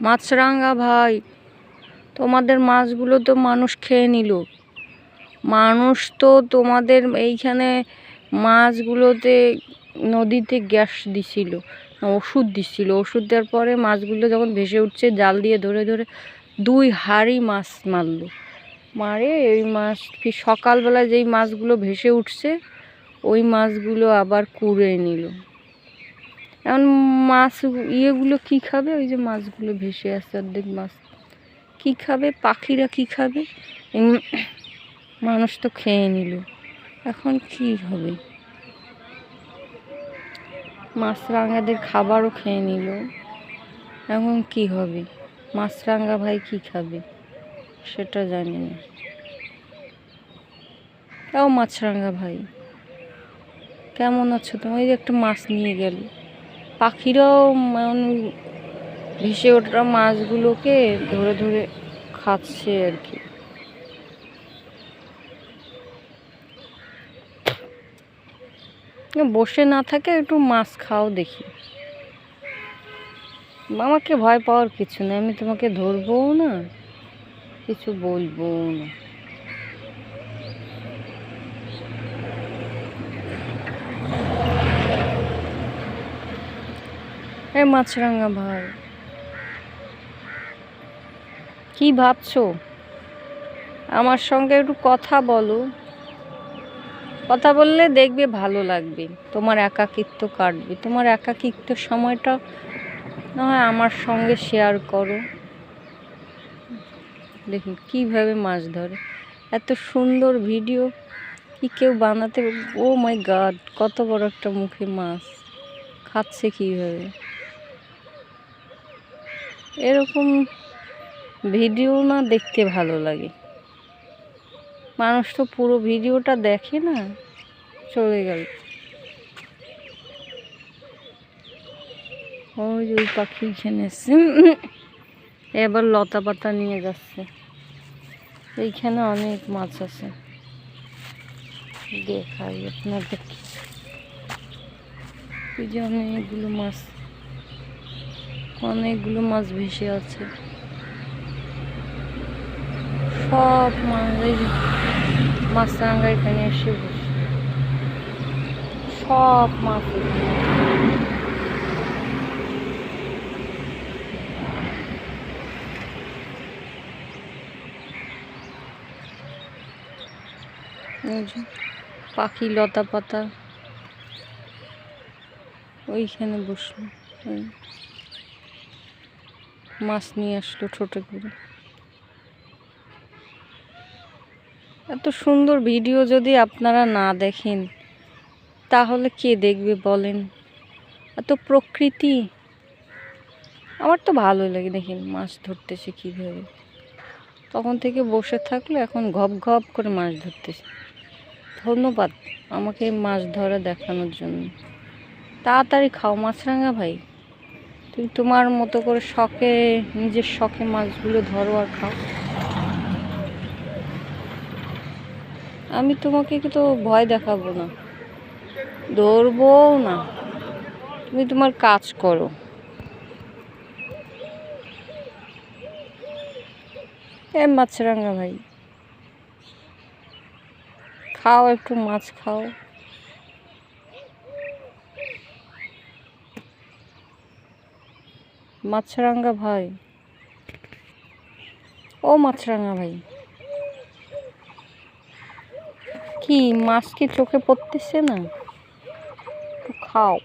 মাছরাঙা ভাই, তোমাদের মাছগুলো তো মানুষ খেয়ে নিল। মানুষ তো তোমাদের এইখানে মাছগুলোতে নদীতে গ্যাস দিছিল, ওষুধ দিছিল। ওষুধ দেওয়ার পরে মাছগুলো যখন ভেসে উঠছে, জাল দিয়ে ধরে ধরে দুই হাড়ি মাছ মারলো। মারে এই মাছ সকালবেলা যেই মাছগুলো ভেসে উঠছে, ওই মাছগুলো আবার কুড়ে নিল। এখন মাছ ইয়েগুলো কি খাবে? ওই যে মাছগুলো ভেসে আসছে অর্ধেক মাছ। কি খাবে? পাখিরা কি খাবে? মানুষ তো খেয়ে নিল। এখন কি হবে? মাছরাঙাদের খাবারও খেয়ে নিল। এখন কি হবে? মাছরাঙা ভাই কি খাবে? সেটা জানি না। তাও মাছরাঙা ভাই। কেমন আছো তুমি? ওই একটা মাছ নিয়ে গেল। পাখিরাও ভেসে ওঠা মাছগুলোকে ধরে ধরে খাচ্ছে আর কি। বসে না থাকে, একটু মাছ খাও দেখি। আমাকে ভয় পাওয়ার কিছু নেই, আমি তোমাকে ধরবও না, কিছু বলব না। এ মাছরাঙা ভাই। কি ভাবছ? আমার সঙ্গে একটু কথা বলো। কথা বললে দেখবে ভালো লাগবে। তোমার একাকিত্ব কাটবে। তোমার একাকিত্ব সময়টা না হয় আমার সঙ্গে শেয়ার করো। দেখি কীভাবে মাছ ধরে। এত সুন্দর ভিডিও কি কেউ বানাতে ও মাই গড কত বড় একটা মুখে মাছ। খাচ্ছে কীভাবে? এরকম ভিডিও না দেখতে ভালো লাগে। মানুষ তো পুরো ভিডিওটা দেখে না, চলে গেল। ওই ওই পাখি এখানে এসছে। এবার লতা পাতা নিয়ে যাচ্ছে। এইখানে অনেক মাছ আছে। দেখাই আপনাদের এই যে অনেকগুলো মাছ। অনেকগুলো মাছ ভেসে আছে। সব মাছ এই যে এখানে এসে বসে। সব মাছ। পাখি লতা পাতা ওইখানে বসল। মাছ নিয়ে আসলো ছোট করে। এত সুন্দর ভিডিও যদি আপনারা না দেখেন, তাহলে কে দেখবে বলেন? এত প্রকৃতি। আমার তো ভালোই লাগে দেখেন মাছ ধরতেছে কীভাবে। তখন থেকে বসে থাকলে এখন ঘপ ঘপ করে মাছ ধরতেছে। ধন্যবাদ আমাকে মাছ ধরা দেখানোর জন্য। তাড়াতাড়ি খাও মাছরাঙা ভাই। তুমি তোমার মতো করে শখে, নিজের শখে মাছগুলো ধরো আর খাও। আমি তোমাকে তো ভয় দেখাবো না। ধরবো না। তুমি তোমার কাজ করো। এ মাছরাঙা ভাই, খাও একটু মাছ খাও। মাছরাঙ্গা ভাই। ও মাছরাঙ্গা ভাই। কি, মাছ কি চোখে পড়তেছে না? খাও।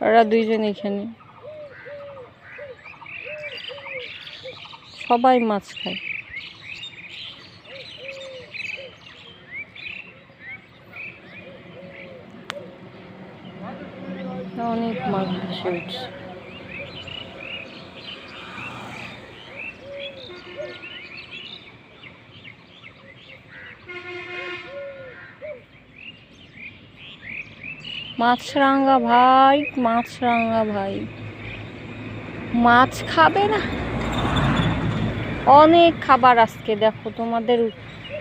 ওরা দুইজন এখানে। সবাই মাছ খায়। অনেক মাছ উঠছে। মাছরাঙ্গা ভাই মাছরাঙ্গা ভাই। মাছ খাবে না? অনেক খাবার আজকে, দেখো তোমাদের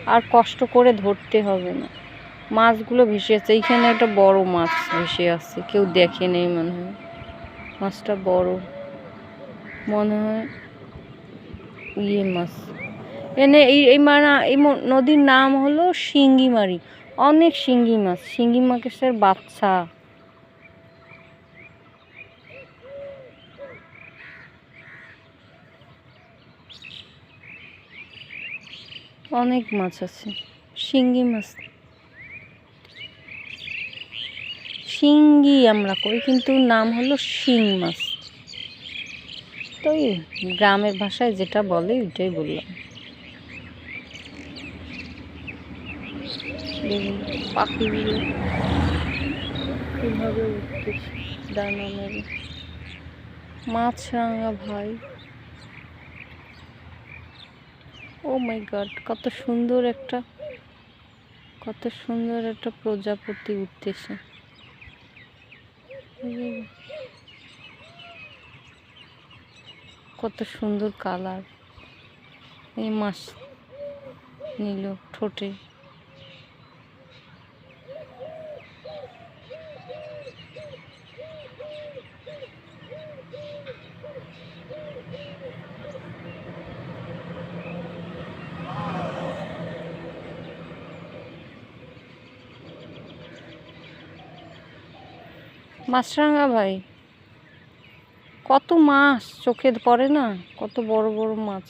আর কষ্ট করে ধরতে হবে না। মাছগুলো ভেসে আছে এইখানে একটা বড় মাছ ভেসে আছে কেউ দেখে নেই মনে হয়। মাছটা বড়। মনে হয় ইয়ে মাছ। এনে এই এই মারা এই নদীর নাম হলো শিঙ্গিমারি। অনেক শিঙ্গি মাছ। শিঙ্গি মাছের বাচ্চা। অনেক মাছ আছে। শিঙ্গি মাছ। শিঙ্গি আমরা কই কিন্তু নাম হলো শিং মাছ। তো গ্রামের ভাষায় যেটা বলে, ওইটাই বললাম। পাখিগুলো কীভাবে উঠতেছে ডানা মেরে মাছ ভাই। ও মাই গড, কত সুন্দর একটা, কত সুন্দর একটা প্রজাপতি উঠতেছে। কত সুন্দর কালার। এই মাছ নিল ঠোঁটে। মাছরাঙা ভাই। কত মাছ চোখে পড়ে না? কত বড় বড় মাছ।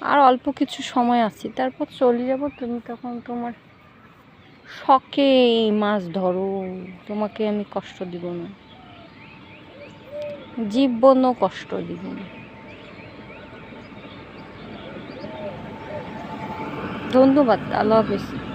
আর অল্প কিছু সময় আছে, তারপর চলে যাব। তুমি তখন তোমার শখে মাছ ধরো। তোমাকে আমি কষ্ট দিব না। জীবনও কষ্ট দিবেন। ধন্যবাদ আল্লাহ হাফিজ।